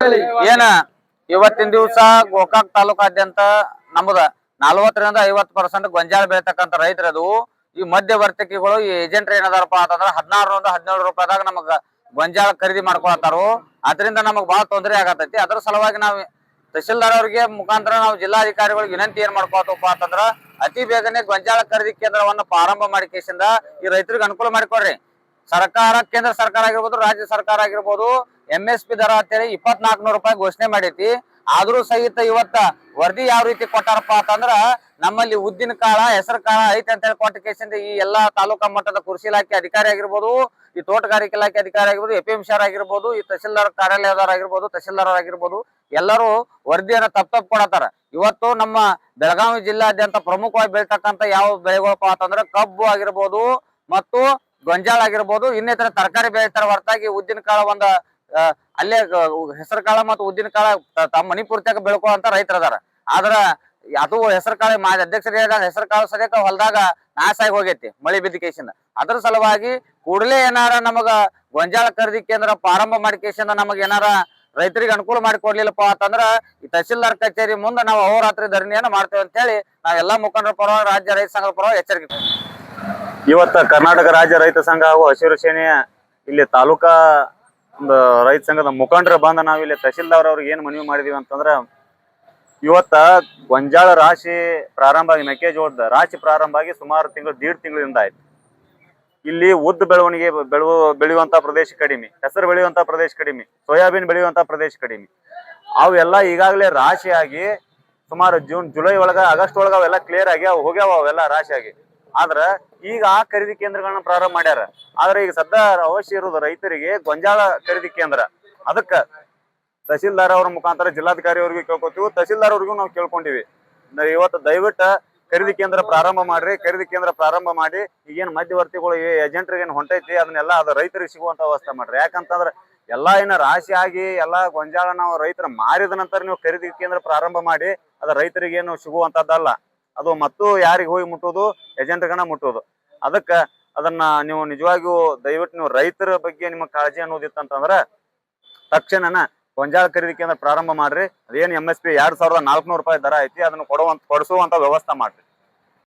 ಏನ? ಇವತ್ತಿನ ದಿವಸ ಗೋಕಾಕ್ ತಾಲೂಕಾದ್ಯಂತ ನಮ್ದ ನಲವತ್ತರಿಂದ ಐವತ್ತು ಪರ್ಸೆಂಟ್ ಗೊಂಜಾಳ ಬೆಳಿತಕ್ಕಂತ ರೈತರದು ಈ ಮಧ್ಯವರ್ತಿಗಳು ಈ ಏಜೆಂಟ್ ಏನದಾರಪ್ಪ ಅಂತಂದ್ರ ಹದಿನಾರರಿಂದ ಹದಿನೇಳು ರೂಪಾಯಿದಾಗ ನಮಗ ಗೊಂಜಾಳ ಖರೀದಿ ಮಾಡ್ಕೊಳತಾರು ಅದರಿಂದ ನಮಗ್ ಬಹಳ ತೊಂದರೆ ಆಗತೈತಿ. ಅದ್ರ ಸಲುವಾಗಿ ನಾವು ತಹಶೀಲ್ದಾರ್ ಅವರಿಗೆ ಮುಖಾಂತರ ನಾವು ಜಿಲ್ಲಾಧಿಕಾರಿಗಳಿಗೆ ವಿನಂತಿ ಏನ್ ಮಾಡ್ಕೊತಪ್ಪ ಅಂತಂದ್ರ ಅತಿ ಬೇಗನೆ ಗೊಂಜಾಳ ಖರೀದಿ ಕೇಂದ್ರವನ್ನ ಪ್ರಾರಂಭ ಮಾಡಿಕೇಶಿಂದ ಈ ರೈತರಿಗೆ ಅನುಕೂಲ ಮಾಡಿಕೊಡ್ರಿ. ಸರ್ಕಾರ, ಕೇಂದ್ರ ಸರ್ಕಾರ ಆಗಿರ್ಬೋದು, ರಾಜ್ಯ ಸರ್ಕಾರ ಆಗಿರ್ಬೋದು ಎಂ ಎಸ್ ಪಿ ದರ ಅಂತೇಳಿ ಇಪ್ಪತ್ನಾಲ್ಕನೂರು ರೂಪಾಯಿ ಘೋಷಣೆ ಮಾಡೈತಿ. ಆದ್ರೂ ಸಹಿತ ಇವತ್ತ ವರದಿ ಯಾವ ರೀತಿ ಕೊಟ್ಟಾರಪ್ಪ ಅಂತಂದ್ರ ನಮ್ಮಲ್ಲಿ ಉದ್ದಿನ ಕಾಳ, ಹೆಸರು ಕಾಳ ಐತೆ ಅಂತ ಹೇಳಿ ಕೊಟ್ಟ ಕೇಸಿಂದ ಈ ಎಲ್ಲಾ ತಾಲೂಕಾ ಮಟ್ಟದ ಕೃಷಿ ಇಲಾಖೆ ಅಧಿಕಾರಿ ಆಗಿರ್ಬೋದು, ಈ ತೋಟಗಾರಿಕೆ ಇಲಾಖೆ ಅಧಿಕಾರಿ ಆಗಿರ್ಬೋದು, ಎ ಎಂ ಆಗಿರ್ಬೋದು, ಈ ತಹಸೀಲ್ದಾರ್ ಕಾರ್ಯಾಲಯದವ್ರು ಆಗಿರ್ಬೋದು ಆಗಿರ್ಬೋದು, ಎಲ್ಲರೂ ವರದಿಯನ್ನ ತಪ್ಪ ತಪ್ಪು ಕೊಡತಾರ ಇವತ್ತು ನಮ್ಮ ಬೆಳಗಾವಿ ಜಿಲ್ಲಾದ್ಯಂತ ಪ್ರಮುಖವಾಗಿ ಬೆಳೀತಕ್ಕಂತ ಯಾವ ಬೆಳೆಗಳಪ್ಪ ಅಂತಂದ್ರೆ ಕಬ್ಬು ಆಗಿರ್ಬೋದು ಮತ್ತು ಗೊಂಜಾಳ ಆಗಿರ್ಬೋದು, ಇನ್ನಿತರ ತರಕಾರಿ ಬೆಳಿತಾರ ಹೊರತಾಗಿ ಉದ್ದಿನ ಕಾಳ ಒಂದ ಅಲ್ಲೇ ಹೆಸರು ಕಾಳ ಮತ್ತು ಉದ್ದಿನ ಕಾಳ ತಮ್ಮ ಮನಿ ಪೂರ್ತಿಯಾಗ ಬೆಳ್ಕೊಂತ ರೈತರ ಅದಾರ. ಆದ್ರ, ಅದು ಹೆಸರು ಕಾಳ ಹೇಳಿದಾಗ ಹೆಸರು ಕಾಳು ಸದ್ಯಕ್ಕ ಹೊಲದಾಗ ನಾಶ ಆಗಿ ಹೋಗೈತಿ, ಮಳಿ ಬಿದ್ದ ಕೇಸಿಂದ. ಅದ್ರ ಸಲುವಾಗಿ ಕೂಡಲೇ ಏನಾರ ನಮಗ ಗೊಂಜಾಳ ಖರೀದಿ ಕೇಂದ್ರ ಪ್ರಾರಂಭ ಮಾಡಿ ನಮಗ ಏನಾರ ರೈತರಿಗೆ ಅನುಕೂಲ ಮಾಡಿ ಕೊಡ್ಲಿಲ್ಲಪ್ಪ ಅಂತಂದ್ರ ಈ ತಹಸೀಲ್ದಾರ್ ಕಚೇರಿ ಮುಂದೆ ನಾವು ಅಹೋರಾತ್ರಿ ಧರಣಿಯನ್ನ ಮಾಡ್ತೇವೆ ಅಂತ ಹೇಳಿ ಎಲ್ಲಾ ಮುಖಂಡರ ಪರವಾಗಿ ರಾಜ್ಯ ರೈತ ಸಂಘದ ಪರವಾಗಿ ಎಚ್ಚರಿಕೆ ಇವತ್ತ ಕರ್ನಾಟಕ ರಾಜ್ಯ ರೈತ ಸಂಘ ಹಾಗೂ ಹಸಿರು ಸೇನೆಯ ಇಲ್ಲಿ ತಾಲೂಕಾ ಒಂದು ರೈತ ಸಂಘದ ಮುಖಂಡರು ಬಂದ ಇಲ್ಲಿ ತಹಶೀಲ್ದಾರ್ ಅವ್ರಿಗೆ ಏನ್ ಮನವಿ ಮಾಡಿದೀವಿ ಅಂತಂದ್ರ, ಇವತ್ತ ಗೊಂಜಾಳ ರಾಶಿ ಪ್ರಾರಂಭ ಆಗಿ ಮೆಕ್ಕೆಜೋಳದ ರಾಶಿ ಪ್ರಾರಂಭ ಆಗಿ ಸುಮಾರು ತಿಂಗಳು, ದೀಡ್ ತಿಂಗಳಿಂದ ಆಯ್ತು. ಇಲ್ಲಿ ಉದ್ದ ಬೆಳವಣಿಗೆ ಬೆಳವು ಬೆಳೆಯುವಂತ ಪ್ರದೇಶ ಕಡಿಮೆ, ಹೆಸರು ಬೆಳೆಯುವಂತ ಪ್ರದೇಶ ಕಡಿಮೆ, ಸೋಯಾಬೀನ್ ಬೆಳೆಯುವಂತ ಪ್ರದೇಶ ಕಡಿಮೆ. ಅವೆಲ್ಲ ಈಗಾಗಲೇ ರಾಶಿಯಾಗಿ ಸುಮಾರು ಜೂನ್, ಜುಲೈ ಒಳಗ, ಆಗಸ್ಟ್ ಒಳಗ ಅವೆಲ್ಲ ಕ್ಲಿಯರ್ ಆಗಿ ಅವು ಹೋಗ್ಯಾವ ಅವೆಲ್ಲ ರಾಶಿಯಾಗಿ. ಆದ್ರ ಈಗ ಆ ಖರೀದಿ ಕೇಂದ್ರಗಳನ್ನ ಪ್ರಾರಂಭ ಮಾಡ್ಯಾರ. ಆದ್ರೆ ಈಗ ಸದ್ಯ ಅವಶ್ಯ ಇರೋದು ರೈತರಿಗೆ ಗೊಂಜಾಳ ಖರೀದಿ ಕೇಂದ್ರ. ಅದಕ್ಕ ತಹಶೀಲ್ದಾರ್ ಅವ್ರ ಮುಖಾಂತರ ಜಿಲ್ಲಾಧಿಕಾರಿ ಅವ್ರಿಗೂ ಕೇಳ್ಕೊತೀವಿ, ತಹಸೀಲ್ದಾರ್ ಅವ್ರಿಗೂ ನಾವು ಕೇಳ್ಕೊಂಡಿವಿ. ಇವತ್ತು ದಯವಿಟ್ಟು ಖರೀದಿ ಕೇಂದ್ರ ಪ್ರಾರಂಭ ಮಾಡ್ರಿ, ಖರೀದಿ ಕೇಂದ್ರ ಪ್ರಾರಂಭ ಮಾಡಿ, ಈಗೇನ್ ಮಧ್ಯವರ್ತಿಗಳು ಏಜೆಂಟ್ರಿಗೆ ಏನು ಹೊಂಟೈತಿ, ಅದನ್ನೆಲ್ಲ ಅದು ರೈತರಿಗೆ ಸಿಗುವಂತ ವ್ಯವಸ್ಥೆ ಮಾಡ್ರಿ. ಯಾಕಂತಂದ್ರೆ ಎಲ್ಲಾ ಏನ ರಾಶಿ ಆಗಿ ಎಲ್ಲಾ ಗೊಂಜಾಳ ನಾವು ರೈತರ ಮಾರಿದ ನಂತರ ನೀವು ಖರೀದಿ ಕೇಂದ್ರ ಪ್ರಾರಂಭ ಮಾಡಿ, ಅದ ರೈತರಿಗೆ ಏನು ಸಿಗುವಂತದ್ದಲ್ಲ. ಅದು ಮತ್ತು ಯಾರಿಗೆ ಹೋಗಿ ಮುಟ್ಟೋದು? ಏಜೆಂಟ್ಗನ ಮುಟ್ಟೋದು. ಅದಕ್ಕೆ ಅದನ್ನ ನೀವು ನಿಜವಾಗಿಯೂ ದಯವಿಟ್ಟು ನೀವು ರೈತರ ಬಗ್ಗೆ ನಿಮ್ಮ ಕಾಳಜಿ ಅನ್ನೋದಿತ್ತಂತಂದ್ರ ತಕ್ಷಣನ ಗೊಂಜಾಳ ಖರೀದಿ ಕೇಂದ್ರ ಪ್ರಾರಂಭ ಮಾಡ್ರಿ. ಅದೇನ್ ಎಂ ಎಸ್ ಪಿ ಎರಡ್ ಸಾವಿರದ ನಾಲ್ಕುನೂರು ರೂಪಾಯಿ ದರ ಐತಿ, ಅದನ್ನ ಕೊಡುವಂತ, ಕೊಡಿಸುವಂತ ವ್ಯವಸ್ಥೆ ಮಾಡ್ರಿ.